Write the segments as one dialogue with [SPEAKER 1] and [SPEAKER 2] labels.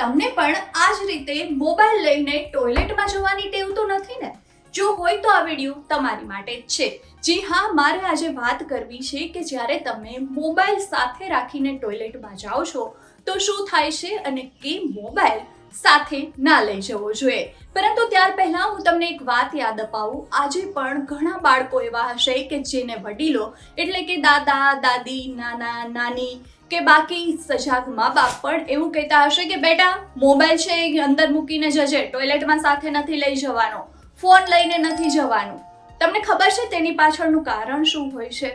[SPEAKER 1] તમને પણ આ જ રીતે મોબાઈલ લઈને ટોયલેટમાં જવાની ટેવ તો નથી ને? જો હોય તો આ વીડિયો તમારી માટે જ છે. જી હા, મારે આજે વાત કરવી છે કે જ્યારે તમે મોબાઈલ સાથે રાખીને ટોયલેટમાં જાઓ છો, તો શું થાય છે અને કે મોબાઈલ સાથે ના લઈ જવો જોઈએ? પરંતુ ત્યાર પહેલા હું તમને એક વાત યાદ અપાવું. આજે પણ ઘણા બાળકો એવા હશે કે જેને વડીલો, એટલે કે દાદા, દાદી, નાના, નાની કે બાકી સજાગ મા બાપ પણ એવું કહેતા હશે કે બેટા, મોબાઈલ છે એ અંદર મૂકીને જજે, ટોયલેટમાં સાથે નથી લઈ જવાનો, ફોન લઈને નથી જવાનું. તમને ખબર છે તેની પાછળનું કારણ શું હોય છે?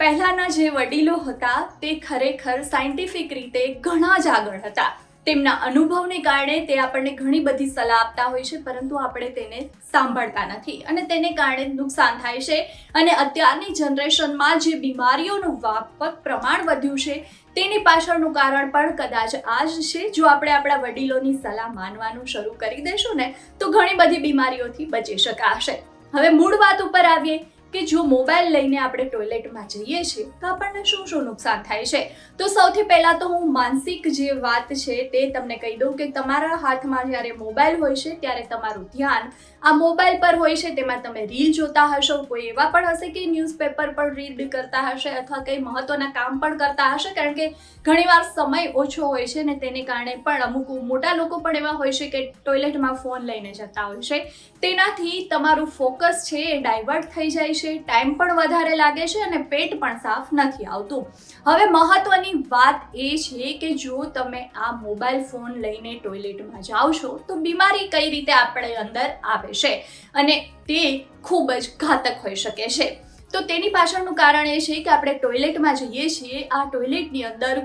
[SPEAKER 1] પહેલાના જે વડીલો હતા, તે ખરેખર સાયન્ટિફિક રીતે ઘણા જ આગળ હતા. તેમના અનુભવને કારણે તે આપણને ઘણી બધી સલાહ આપતા હોય છે, પરંતુ આપણે તેને સાંભળતા નથી. અને તેને કારણે નુકસાન થાય છે. અને અત્યારની જનરેશનમાં જે બીમારીઓનું વ્યાપક પ્રમાણ વધ્યું છે, તેની પાછળનું કારણ પણ કદાચ આ જ છે. જો આપણે આપણા વડીલોની સલાહ માનવાનું શરૂ કરી દઈશું ને, તો ઘણી બધી બીમારીઓથી બચી શકાશે. હવે મૂળ વાત ઉપર આવીએ. કે જો મોબાઈલ લઈને આપણે ટોયલેટમાં જઈએ છીએ, તો આપણને શું શું નુકસાન થાય છે? તો સૌથી પહેલાં તો હું માનસિક જે વાત છે તે તમને કહી દઉં કે તમારા હાથમાં જ્યારે મોબાઈલ હોય છે, ત્યારે તમારું ધ્યાન આ મોબાઈલ પર હોય છે, તેમાં તમે રીલ જોતા હશો, કોઈ એવા પણ હશે કે ન્યૂઝપેપર પણ રીડ કરતા હશે અથવા કંઈ મહત્વના કામ પણ કરતા હશે, કારણ કે ઘણીવાર સમય ઓછો હોય છે ને તેને કારણે પણ અમુક મોટા લોકો પણ એવા હોય છે કે ટોયલેટમાં ફોન લઈને જતા હોય છે. તેનાથી તમારું ફોકસ છે એ ડાયવર્ટ થઈ જાય છે ટાઈમ પણ વધારે લાગે છે અને પેટ પણ સાફ નથી આવતું. હવે મહત્વની વાત એ છે કે જો તમે આ મોબાઈલ ફોન લઈને ટોયલેટમાં જાઓ છો, તો બીમારી કઈ રીતે આપણે અંદર આવે છે અને તે ખૂબ જ ઘાતક હોઈ શકે છે. તો તેની પાછળનું કારણ એ છે કે આપણે ટોયલેટમાં જઈએ છીએ, આ ટોયલેટની અંદર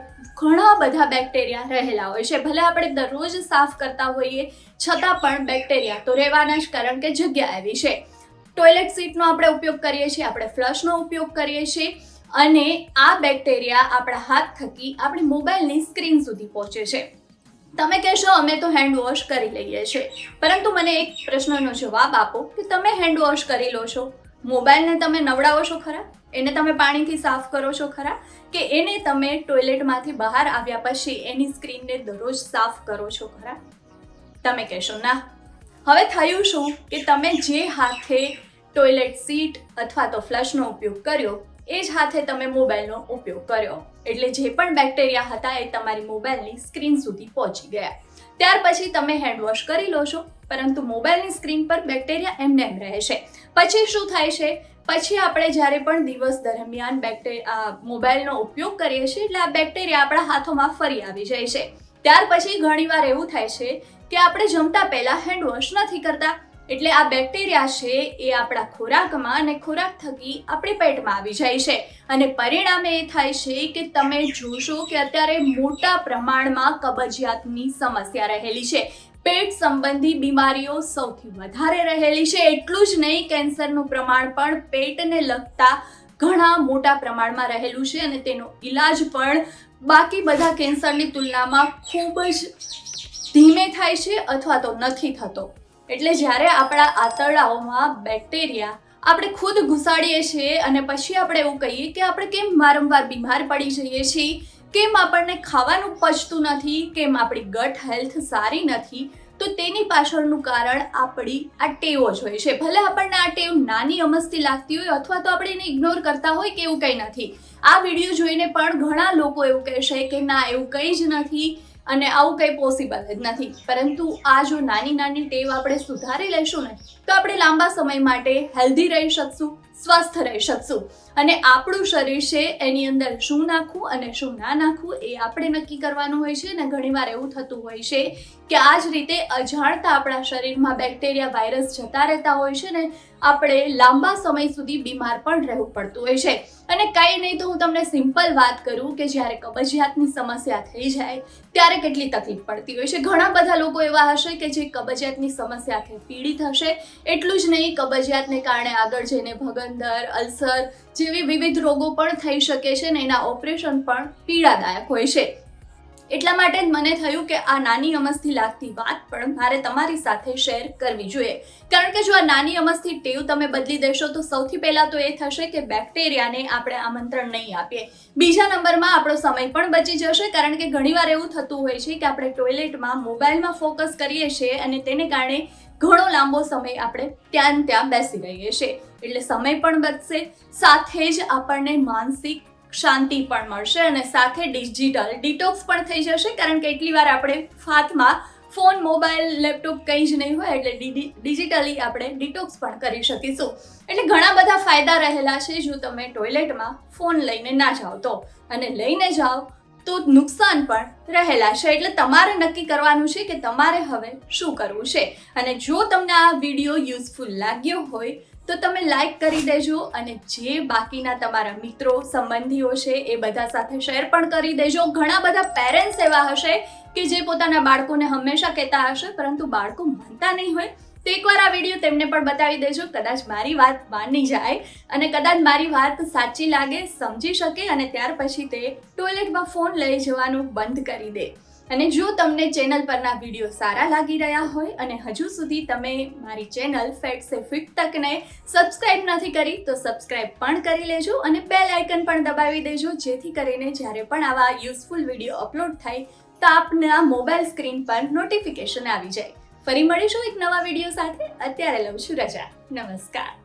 [SPEAKER 1] ઘણા બધા બેક્ટેરિયા રહેલા હોય છે. ભલે આપણે દરરોજ સાફ કરતા હોઈએ, છતાં પણ બેક્ટેરિયા તો રહેવાના જ કારણ કે જગ્યા એવી છે. ટોયલેટ સીટનો આપણે ઉપયોગ કરીએ છીએ, આપણે ફ્લશનો ઉપયોગ કરીએ છીએ અને આ બેક્ટેરિયા આપણા હાથ થકી આપણી મોબાઈલની સ્ક્રીન સુધી પહોંચે છે. તમે કહેશો, અમે તો હેન્ડ વોશ કરી લઈએ છીએ. પરંતુ મને એક પ્રશ્નનો જવાબ આપો કે તમે હેન્ડ વોશ કરી લો છો? મોબાઈલને તમે નવડાવો છો ખરા? એને તમે પાણીથી સાફ કરો છો ખરા? કે એને તમે ટોયલેટમાંથી બહાર આવ્યા પછી એની સ્ક્રીનને દરરોજ સાફ કરો છો ખરા? તમે કહેશો, ના. હવે થયું શું કે તમે જે હાથે ટોયલેટ સીટ અથવા તો ફ્લશનો ઉપયોગ કર્યો, એ જ હાથે તમે મોબાઈલનો ઉપયોગ કર્યો. એટલે જે પણ બેક્ટેરિયા હતા એ તમારી મોબાઈલની સ્ક્રીન સુધી પહોંચી ગયા. ત્યાર પછી તમે હેન્ડવોશ કરી લો છો, પરંતુ મોબાઈલની સ્ક્રીન પર બેક્ટેરિયા એમને એમ રહે છે. પછી શું થાય છે? પછી આપણે જ્યારે પણ દિવસ દરમિયાન બેક્ટેરિયા મોબાઈલનો ઉપયોગ કરીએ છીએ, એટલે આ બેક્ટેરિયા આપણા હાથોમાં ફરી આવી જાય છે. ત્યાર પછી ઘણીવાર એવું થાય છે કે આપણે જમતા પહેલાં હેન્ડ વોશ નથી કરતા. એટલે આ બેક્ટેરિયા છે એ આપણા ખોરાકમાં અને ખોરાક થકી આપણી પેટમાં આવી જાય છે. અને પરિણામે એ થાય છે કે તમે જોશો કે અત્યારે મોટા પ્રમાણમાં કબજિયાતની સમસ્યા રહેલી છે. પેટ સંબંધી બીમારીઓ સૌથી વધારે રહેલી છે. એટલું જ નહીં, કેન્સરનું પ્રમાણ પણ પેટને લગતા ઘણા મોટા પ્રમાણમાં રહેલું છે અને તેનો ઈલાજ પણ બાકી બધા કેન્સરની તુલનામાં ખૂબ જ ધીમે થાય છે અથવા તો નથી થતો. એટલે જ્યારે આપણા આંતરડાઓમાં બેક્ટેરિયા આપણે ખુદ ઘુસાડીએ છીએ અને પછી આપણે એવું કહીએ કે આપણે કેમ વારંવાર બીમાર પડી જઈએ છીએ, કેમ આપણને ખાવાનું પચતું નથી, કેમ આપણી ગટ હેલ્થ સારી નથી, તો તેની પાછળનું કારણ આપણી આ ટેવો જ હોય છે. ભલે આપણને આ ટેવ નાની અમસ્તી લાગતી હોય અથવા તો આપણે એને ઇગ્નોર કરતા હોય કે એવું કંઈ નથી. આ વીડિયો જોઈને પણ ઘણા લોકો એવું કહેશે કે ના, એવું કંઈ જ નથી. અને આવું કંઈ પોસિબલ જ નથી. પરંતુ આ જો નાની નાની ટેવ આપણે સુધારી લઈશું ને, તો આપણે લાંબા સમય માટે હેલ્ધી રહી શકશું. સ્વસ્થ રહી શકશું. અને આપણું શરીર છે એની અંદર શું નાખવું અને શું ના નાખવું એ આપણે નક્કી કરવાનું હોય છે ને ઘણીવાર એવું થતું હોય છે કે આ જ રીતે અજાણતા આપણા શરીરમાં બેક્ટેરિયા, વાયરસ જતા રહેતા હોય છે ને આપણે લાંબા સમય સુધી બીમાર પણ રહેવું પડતું હોય છે. અને કંઈ નહીં તો હું તમને સિમ્પલ વાત કરું કે જ્યારે કબજિયાતની સમસ્યા થઈ જાય ત્યારે કેટલી તકલીફ પડતી હોય છે. ઘણા બધા લોકો એવા હશે કે જે કબજિયાતની સમસ્યાથી પીડિત હશે. એટલું જ નહીં, કબજિયાતને કારણે આગળ જઈને ભગંદર અલ્સર જેવી વિવિધ રોગો પણ થઈ શકે છે ને એના ઓપરેશન પણ પીડાદાયક હોય છે. એટલા માટે જ મને થયું કે આ નાની અમસ્થી લાગતી વાત પણ મારે તમારી સાથે શેર કરવી જોઈએ. કારણ કે જો આ નાની અમસ્થી ટેવ તમે બદલી દેશો તો સૌથી પહેલાં તો એ થશે કે બેક્ટેરિયાને આપણે આમંત્રણ નહીં આપીએ. બીજા નંબરમાં આપણો સમય પણ બચી જશે કારણ કે ઘણીવાર એવું થતું હોય છે કે આપણે ટોયલેટમાં મોબાઈલમાં ફોકસ કરીએ છીએ અને તેને કારણે ઘણો લાંબો સમય આપણે ત્યાં ત્યાં બેસી રહીએ છીએ. એટલે સમય પણ બચશે, સાથે જ આપણને માનસિક શાંતિ પણ મળશે અને સાથે ડિજિટલ ડિટોક્સ પણ થઈ જશે, કારણ કે એટલી વાર આપણે હાથમાં ફોન, મોબાઈલ, લેપટોપ કંઈ જ નહીં હોય એટલે ડિજિટલી આપણે ડિટોક્સ પણ કરી શકીશું. એટલે ઘણા બધા ફાયદા રહેલા છે જો તમે ટોયલેટમાં ફોન લઈને ના જાઓ તો. અને લઈને જાઓ તો નુકસાન પણ રહેલા છે. એટલે તમારે નક્કી કરવાનું છે કે તમારે હવે શું કરવું છે. અને જો તમને આ વીડિયો યુઝફુલ લાગ્યો હોય, તો તમે લાઈક કરી દેજો અને જે બાકીના તમારા મિત્રો, સંબંધીઓ છે, એ બધા સાથે શેર પણ કરી દેજો. ઘણા બધા પેરેન્ટ્સ એવા હશે કે જે પોતાના બાળકોને હંમેશા કહેતા હશે, પરંતુ બાળકો માનતા નહીં હોય. તો એકવાર આ વીડિયો તેમને પણ બતાવી દેજો. કદાચ મારી વાત માની જાય અને કદાચ મારી વાત સાચી લાગે, સમજી શકે અને ત્યાર પછી તે ટોયલેટમાં ફોન લઈ જવાનું બંધ કરી દે. અને જો તમને ચેનલ પરના વીડિયો સારા લાગી રહ્યા હોય અને હજુ સુધી તમે મારી ચેનલ ફેટ સે ફિટ તકને સબસ્ક્રાઇબ નથી કરી, તો સબસ્ક્રાઇબ પણ કરી લેજો અને બેલ આઇકન પણ દબાવી દેજો, જેથી કરીને જ્યારે પણ આવા યુઝફુલ વીડિયો અપલોડ થાય, તો આપના મોબાઈલ સ્ક્રીન પર નોટિફિકેશન આવી જાય. ફરી મળીશું એક નવા વીડિયો સાથે. અત્યારે લઉં છું રજા. નમસ્કાર.